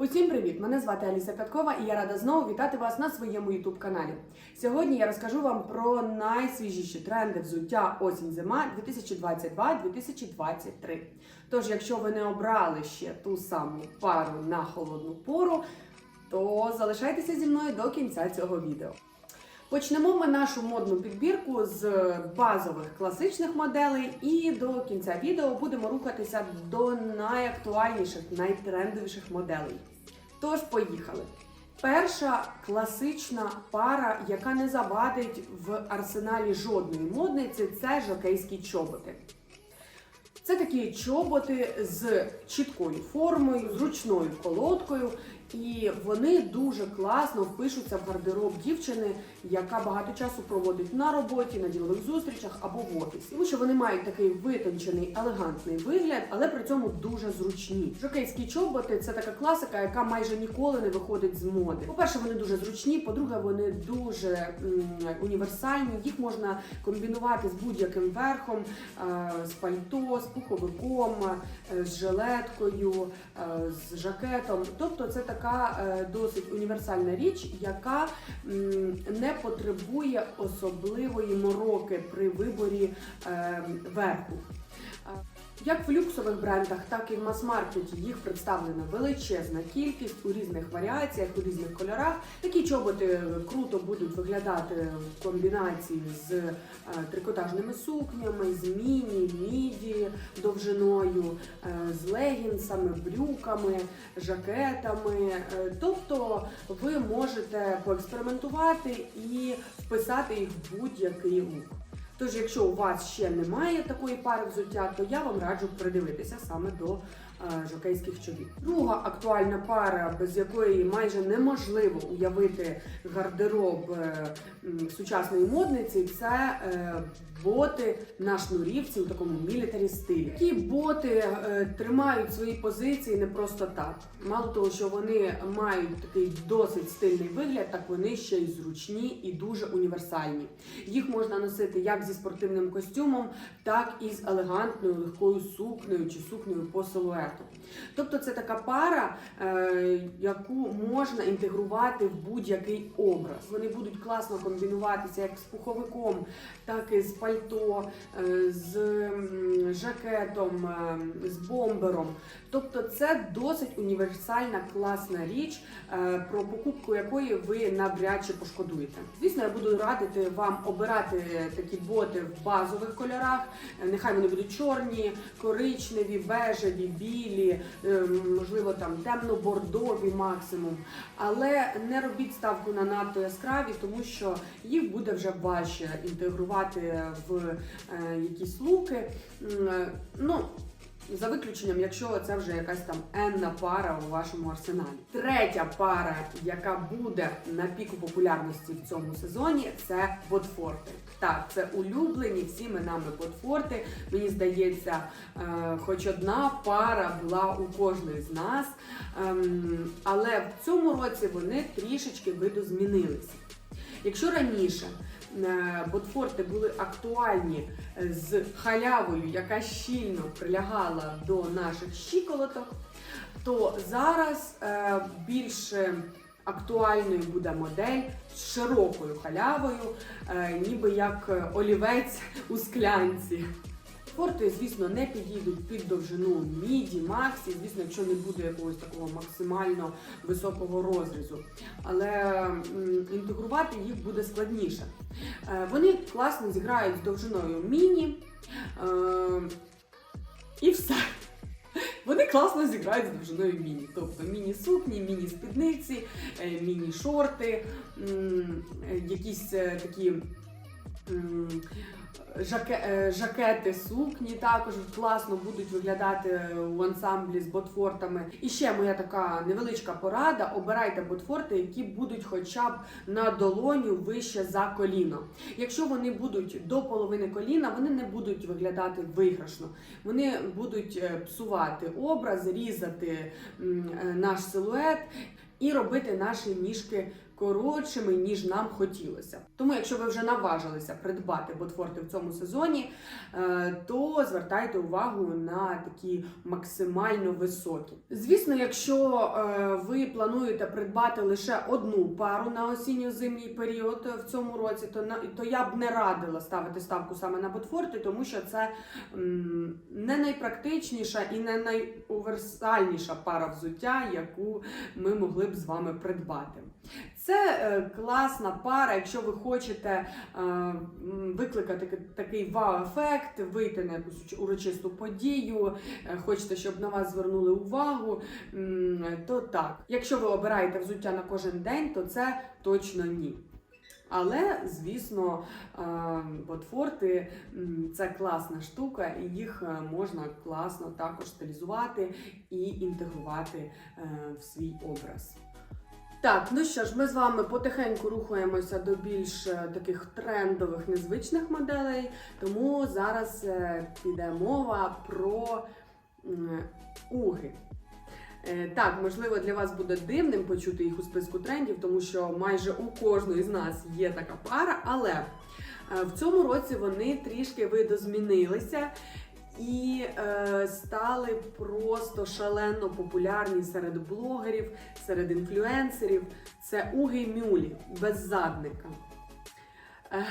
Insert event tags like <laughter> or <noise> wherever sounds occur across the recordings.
Усім привіт! Мене звати Аліса Каткова і я рада знову вітати вас на своєму youtube каналі. Сьогодні я розкажу вам про найсвіжіші тренди взуття осінь-зима 2022-2023. Тож, якщо ви не обрали ще ту саму пару на холодну пору, то залишайтеся зі мною до кінця цього відео. Почнемо ми нашу модну підбірку з базових класичних моделей, і до кінця відео будемо рухатися до найактуальніших, найтрендовіших моделей. Тож, поїхали. Перша класична пара, яка не завадить в арсеналі жодної модниці, це жокейські чоботи. Це такі чоботи з чіткою формою, зручною колодкою, і вони дуже класно впишуться в гардероб дівчини, яка багато часу проводить на роботі, на ділових зустрічах або в офісі. Тому що вони мають такий витончений, елегантний вигляд, але при цьому дуже зручні. Жокейські чоботи це така класика, яка майже ніколи не виходить з моди. По-перше, вони дуже зручні. По-друге, вони дуже м, універсальні. Їх можна комбінувати з будь-яким верхом, е, з пальто, з пуховиком, е, з жилеткою, е, з жакетом. Тобто, це така е, досить універсальна річ, яка м, не потребує особливої мороки при виборі е, верху. Е, Як в люксових брендах, так і в мас-маркеті їх представлена величезна кількість у різних варіаціях, у різних кольорах. Такі чоботи круто будуть виглядати в комбінації з е, трикотажними сукнями, з міні, міді довжиною, е, з легінсами, брюками, жакетами. Е, Тобто ви можете поекспериментувати і вписати їх в будь-який лук. Тож, якщо у вас ще немає такої пари взуття, то я вам раджу придивитися саме до е, жокейських чобіт. Друга актуальна пара, без якої майже неможливо уявити гардероб е, сучасної модниці, це е, боти на шнурівці у такому мілітарі стилі. Ті боти е, тримають свої позиції не просто так. Мало того, що вони мають такий досить стильний вигляд, так вони ще й зручні і дуже універсальні. Їх можна носити як зі спортивним костюмом, так і з елегантною легкою сукнею чи сукнею по силуету. Тобто це така пара, е, яку можна інтегрувати в будь-який образ. Вони будуть класно комбінуватися як з пуховиком, так і з пальто, е, з жакетом, е, з бомбером. Тобто це досить універсальна класна річ, е, про покупку якої ви навряд чи пошкодуєте. Звісно, я буду радити вам обирати такі боти в базових кольорах. Нехай вони будуть чорні, коричневі, бежеві, білі, можливо, там темно-бордові максимум. Але не робіть ставку на надто яскраві, тому що їх буде вже важче інтегрувати в е, якісь луки. Е, Ну, за виключенням, якщо це вже якась там енна пара у вашому арсеналі. Третя пара, яка буде на піку популярності в цьому сезоні, це ботфорти. Так, це улюблені всіми нами ботфорти. Мені здається, е, хоч одна пара була у кожної з нас. Ем, але в цьому році вони трішечки видозмінилися. Якщо раніше ботфорти були актуальні е, з халявою, яка щільно прилягала до наших щиколоток, то зараз більше більш актуальною буде модель з широкою халявою, е, ніби як е, олівець у склянці. Форти, звісно, не підійдуть під довжину міді, максі, звісно, якщо не буде якогось такого максимально високого розрізу. Але інтегрувати їх буде складніше. Е, Вони класно зіграють з довжиною міні. е, І все. Вони класно зіграють з довжиною міні. Тобто міні-сукні, міні-спідниці, е, міні-шорти, якісь такі. Жаке, е, жакети, сукні також класно будуть виглядати у ансамблі з ботфортами. І ще моя така невеличка порада: обирайте ботфорти, які будуть хоча б на долоню вище за коліно. Якщо вони будуть до половини коліна, вони не будуть виглядати виграшно. Вони будуть е, псувати образ, різати е, наш силует і робити наші ніжки коротшими, ніж нам хотілося. Тому, якщо ви вже наважилися придбати ботфорти в цьому сезоні, е, то звертайте увагу на такі максимально високі. Звісно, якщо е, ви плануєте придбати лише одну пару на осінньо-зимній період в цьому році, то то я б не радила ставити ставку саме на ботфорти, тому що це не найпрактичніша і не найуніверсальніша пара взуття, яку ми могли б з вами придбати. Це е, класна пара, якщо ви хочете е, викликати такий вау-ефект, вийти на якусь урочисту подію, е, хочете, щоб на вас звернули увагу, то так. Якщо ви обираєте взуття на кожен день, то це точно ні. Але, звісно, ботфорти це класна штука, і їх можна класно також стилізувати і інтегрувати в свій образ. Так, ну що ж, ми з вами потихеньку рухаємося до більш е, таких трендових, незвичних моделей. Тому зараз е, піде мова про уги. Е, Так, можливо, для вас буде дивним почути їх у списку трендів, тому що майже у кожної з нас є така пара, але в цьому році вони трішки видозмінилися і е, стали просто шалено популярні серед блогерів, серед інфлюенсерів. Це уги мюлі без задника. Е,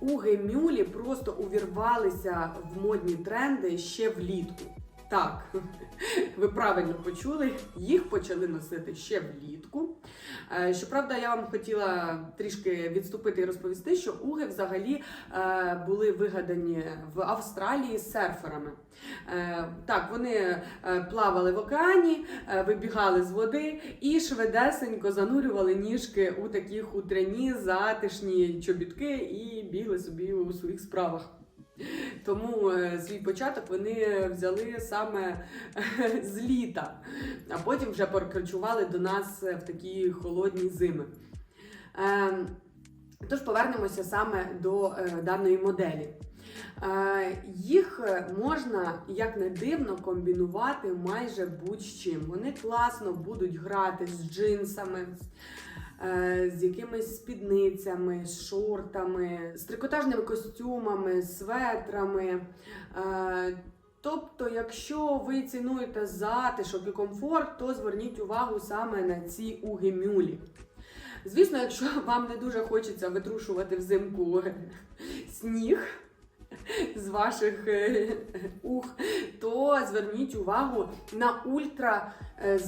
Уги мюлі просто увірвалися в модні тренди ще влітку. Так, <laughs> ви правильно почули, їх почали носити ще влітку. Е, Щоправда, я вам хотіла трішки відступити і розповісти, що уги взагалі е, були вигадані в Австралії серферами. Е, Так, вони плавали в океані, вибігали з води і швидесенько занурювали ніжки у такі хутряні затишні чобітки і бігли собі у своїх справах. Тому е, свій початок вони взяли саме е, з літа, а потім вже перекочували до нас е, в такі холодні зими. Е, Тож повернемося саме до даної моделі. Їх можна, як не дивно, комбінувати майже будь-чим. Вони класно будуть грати з джинсами, з якимись спідницями, з шортами, з трикотажними костюмами, светрами. Е, Тобто, якщо ви цінуєте затишок і комфорт, то зверніть увагу саме на ці уги мюлі. Звісно, якщо вам не дуже хочеться витрушувати взимку <laughs> сніг з ваших е, ух, то зверніть увагу на ультра е,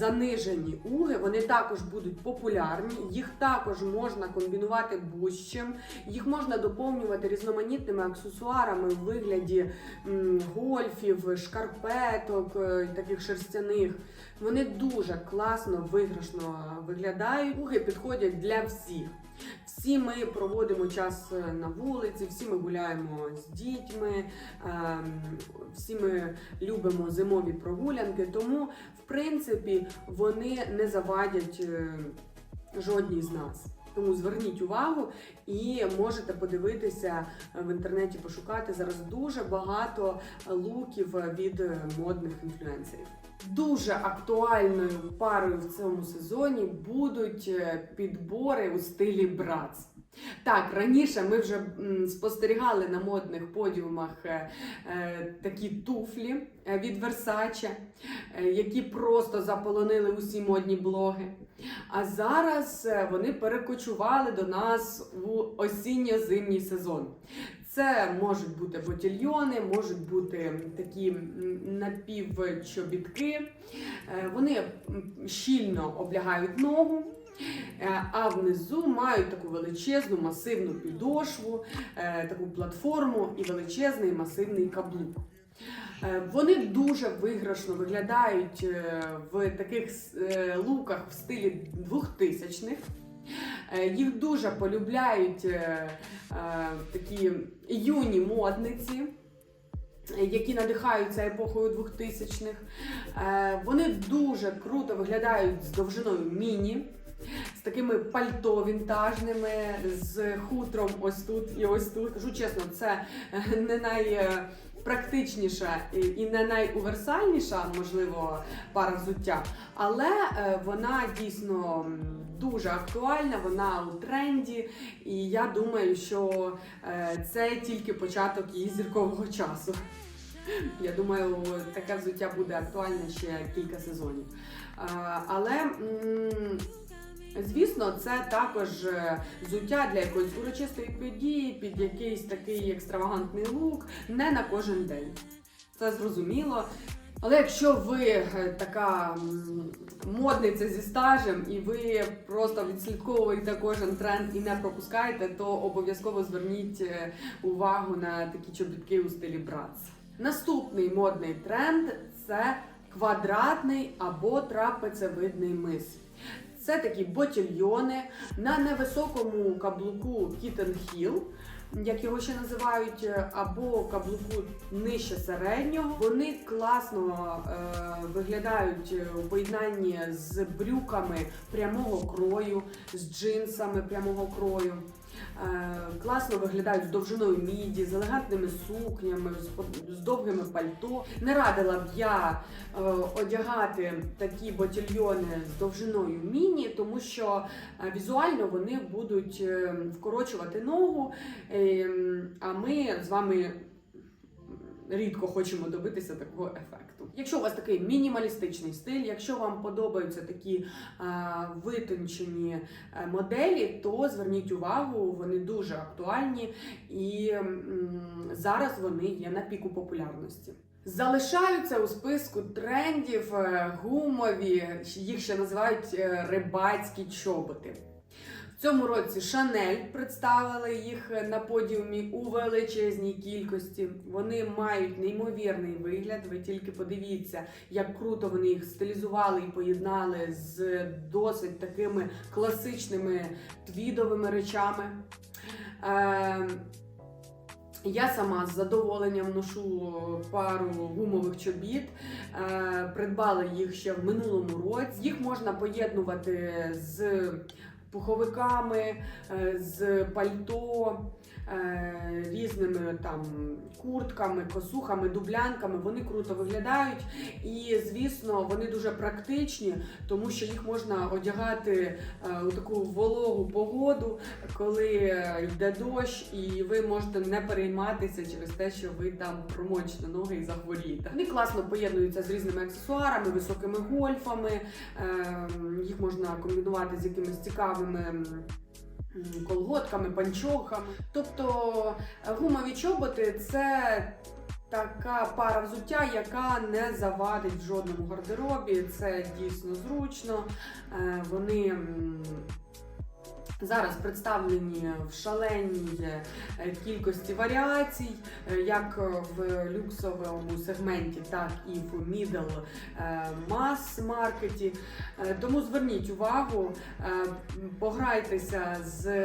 уги. Вони також будуть популярні, їх також можна комбінувати будь-чим, їх можна доповнювати різноманітними аксесуарами в вигляді гольфів, шкарпеток, е, таких шерстяних. Вони дуже класно, виграшно виглядають. Уги підходять для всіх. Всі ми проводимо час е, на вулиці, всі ми гуляємо з дітьми, ем, всі ми любимо зимові прогулянки. Тому, в принципі, вони не завадять е, жодній з нас. Тому зверніть увагу і можете подивитися е, в інтернеті, пошукати зараз дуже багато луків від е, модних інфлюенсерів. Дуже актуальною парою в цьому сезоні будуть е, підбори у стилі брац. Так, раніше ми вже спостерігали на модних подіумах е, е, такі туфлі е, від Versace, які просто заполонили усі модні блоги. А зараз вони перекочували до нас у осінньо-зимній сезон. Це можуть бути ботільйони, можуть бути такі напівчобітки. Вони щільно облягають ногу. Е, А внизу мають таку величезну масивну підошву, е, таку платформу і величезний масивний каблук. Е, Вони дуже виграшно виглядають в таких луках в стилі 2000-х. Е, Їх дуже полюбляють такі юні модниці. Які надихаються епохою 2000-х. Е, Вони дуже круто виглядають з довжиною міні, з такими пальто вінтажними, з хутром ось тут і ось тут. Кажу чесно, це е, не най. практичніша і- не найуверсальніша, можливо, пара взуття, але е, вона дійсно дуже актуальна, вона у тренді, і я думаю, що е, це тільки початок її зіркового часу. Я думаю, таке взуття буде актуальне ще кілька сезонів. Але Звісно, це також е, взуття для якоїсь урочистої події, під якийсь такий екстравагантний лук, не на кожен день. Це зрозуміло. Але якщо ви е, така модниця зі стажем і ви просто відслідковуєте кожен тренд і не пропускаєте, то обов'язково зверніть е, увагу на такі чобітки у стилі братс. Наступний модний тренд це квадратний або трапецевидний мис. Це такі ботільйони на невисокому каблуку Kitten Heel, як його ще називають, е, або каблуку нижче середнього. Вони класно е, виглядають е, у поєднанні з брюками прямого крою, з джинсами прямого крою. Е, класно виглядають з довжиною міді, з елегантними сукнями, з, довгими пальто. Не радила б я е, одягати такі ботільйони з довжиною міні, тому що е, візуально вони будуть вкорочувати ногу, е, а ми з вами рідко хочемо добитися такого ефекту. Якщо у вас такий мінімалістичний стиль, якщо вам подобаються такі е, витончені е, моделі, то зверніть увагу, вони дуже актуальні і м, зараз вони є на піку популярності. Залишаються у списку трендів е, гумові, їх ще називають рибацькі чоботи. В цьому році Шанель представили їх на подіумі у величезній кількості. Вони мають неймовірний вигляд. Ви тільки подивіться, як круто вони їх стилізували і поєднали з досить такими класичними твідовими речами. Е, я сама з задоволенням ношу пару гумових чобіт. Е, Придбала їх ще в минулому році. Їх можна поєднувати з пуховиками, е, з пальто, різними там куртками, косухами, дублянками. Вони круто виглядають. І, звісно, вони дуже практичні, тому що їх можна одягати е, у таку вологу погоду, коли е, йде дощ, і ви можете не перейматися через те, що ви там промочите ноги і захворієте. Вони класно поєднуються з різними аксесуарами, високими гольфами. Ем, Їх можна комбінувати з якимись цікавими. Колготками, панчохами. Тобто е, гумові чоботи це така пара взуття, яка не завадить в жодному гардеробі. Це дійсно зручно. Е, Вони зараз представлені в шаленій е, кількості варіацій, е, як в люксовому сегменті, так і в е, mass маркеті. Тому зверніть увагу, е, пограйтеся з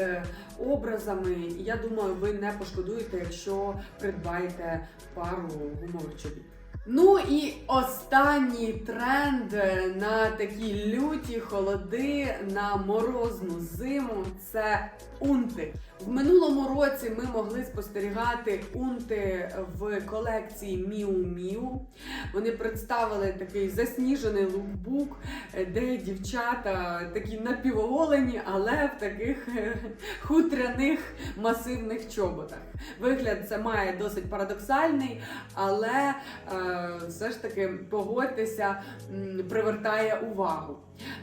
образами. Я думаю, ви не пошкодуєте, якщо придбаєте пару гумових чобіт. Ну і останній тренд на такі люті холоди на морозну зиму це унти. В минулому році ми могли спостерігати унти в колекції Miu Miu. Вони представили такий засніжений лукбук, де дівчата такі напівоголені, але в таких <laughs> хутряних масивних чоботах. Вигляд це має досить парадоксальний, але е, все ж таки погодьтеся, привертає увагу.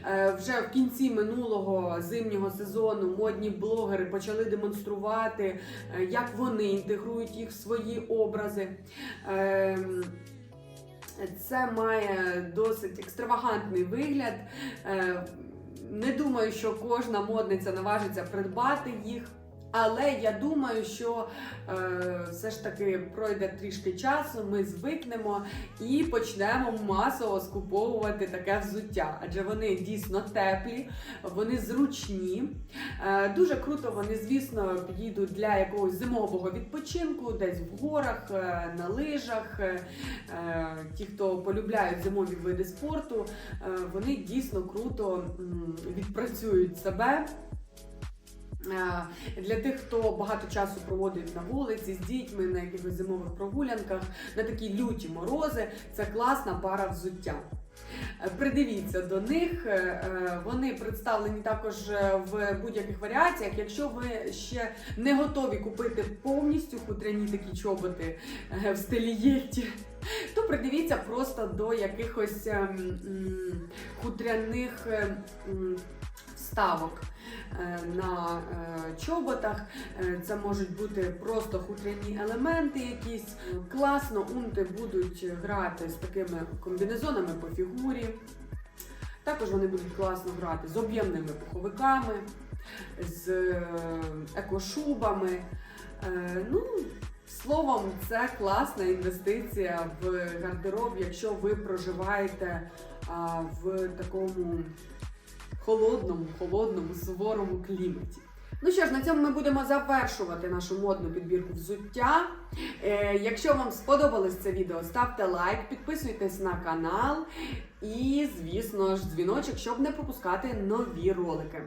Е, Вже в кінці минулого зимнього сезону модні блогери почали демонструвати, е, як вони інтегрують їх в свої образи. Ем, Це має досить екстравагантний вигляд. Е, Не думаю, що кожна модниця наважиться придбати їх. Але я думаю, що е, все ж таки пройде трішки часу, ми звикнемо і почнемо масово скуповувати таке взуття, адже вони дійсно теплі, вони зручні. Е, дуже круто вони, звісно, підійдуть для якогось зимового відпочинку, десь в горах, е, на лижах. Е, ті, хто полюбляють зимові види спорту, е, вони дійсно круто м, відпрацюють себе. Е, Для тих, хто багато часу проводить на вулиці з дітьми, на якихось зимових прогулянках, на такі люті морози, це класна пара взуття. Е, Придивіться до них, е, вони представлені також в будь-яких варіаціях. Якщо ви ще не готові купити повністю хутряні такі чоботи в стилі єті, то придивіться просто до якихось ем, хутряних е, вставок на е, чоботах. Е, Це можуть бути просто хутряні елементи якісь. Класно унти будуть грати з такими комбінезонами по фігурі. Також вони будуть класно грати з об'ємними пуховиками, з е, екошубами. Е, Ну, словом, це класна інвестиція в гардероб, якщо ви проживаєте в такому холодному, холодному, суворому кліматі. Ну що ж, на цьому ми будемо завершувати нашу модну підбірку взуття. Е, якщо вам сподобалось це відео, ставте лайк, підписуйтесь на канал і, звісно ж, дзвіночок, щоб не пропускати нові ролики.